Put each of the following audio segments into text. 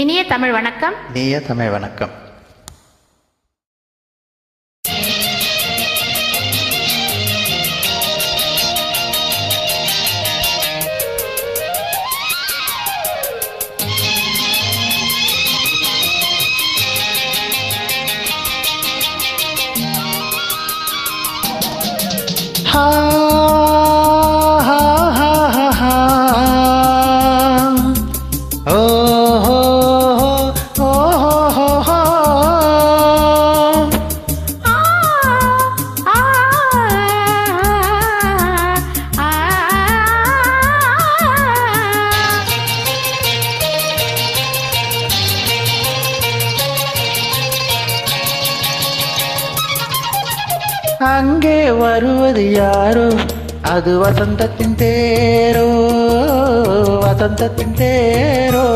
இனிய தமிழ் வணக்கம். இனிய தமிழ் வணக்கம். ஹா அங்கே வருவது யாரோ? அது வசந்தத்தின் தேரோ? வசந்தத்தின் தேரோ?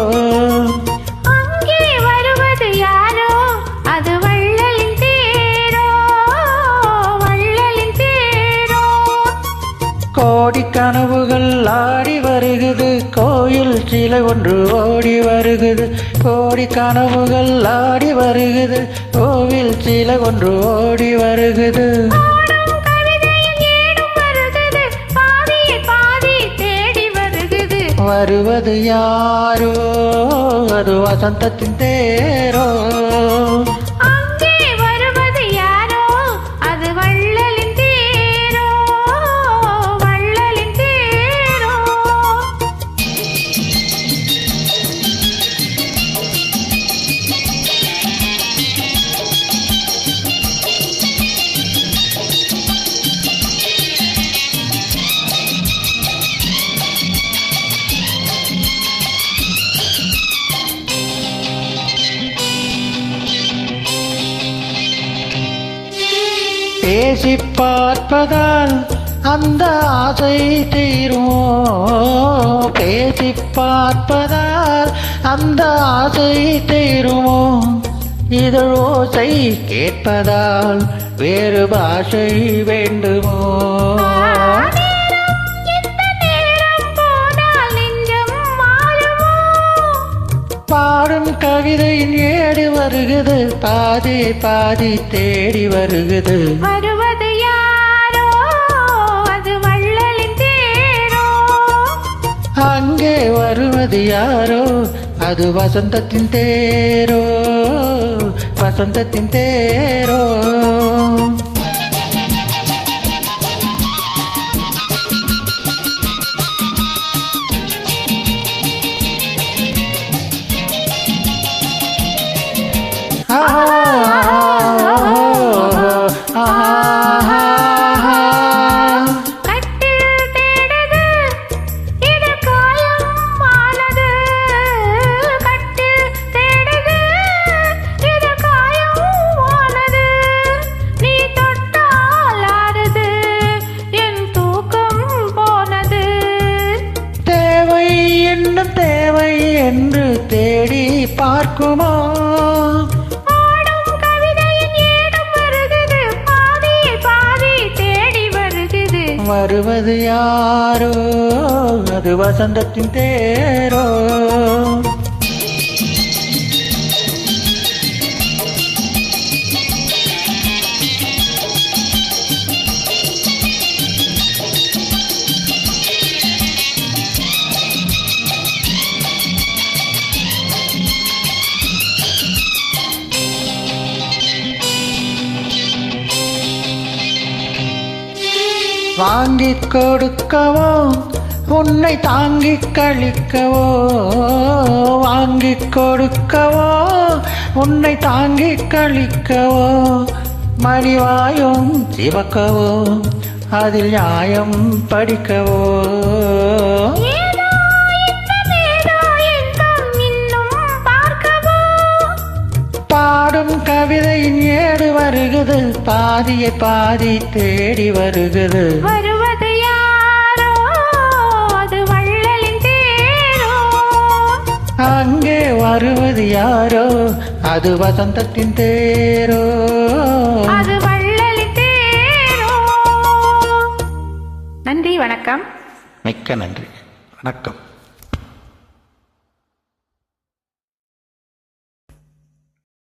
கோடி கனவுகள் ஆடி வருகுது கோயில் சிலை ஒன்று ஓடி வருகுது கோடி கனவுகள் ஆடி வருகுது கோவில் சிலை ஒன்று ஓடி வருகுது வருவது யாரோ? அது வசந்தத்தின் தேரோ? பேசி பார்ப்பதால் அந்த ஆசை தீருமோ? பேசி பார்ப்பதால் அந்த ஆசை தீருமோ? இதழோசை கேட்பதால் வேறு பாஷை வேண்டுமோ? பாடும் கவிதையின் ஏடு வருகுது. பாதி பாதி தேடி வருகுது. வருவது யாரோ? அது வள்ளலின் தேரோ அங்கே வருவது யாரோ? அது வசந்தத்தின் தேரோ. வசந்தத்தின் தேரோ. வருகுது. வருவது யாரோ? அது வசந்தத்தின் தேரோ? வாங்கி கொடுக்கவோ உன்னை தாங்கி கழிக்கவோ வாங்கி கொடுக்கவோ உன்னை தாங்கி கழிக்கவோ மணிவாயும் சிவக்கவோ அதில் நியாயம் படிக்கவோ. வருகுது பாதியை பாதி தேடி வருகுது. வருவது யாரோ? அது வள்ளலின் தேரோ? அங்கே வருவது யாரோ? அது வசந்தத்தின் தேரோ? அது வள்ளலின் தேரோ? நன்றி வணக்கம். மிக்க நன்றி. வணக்கம்.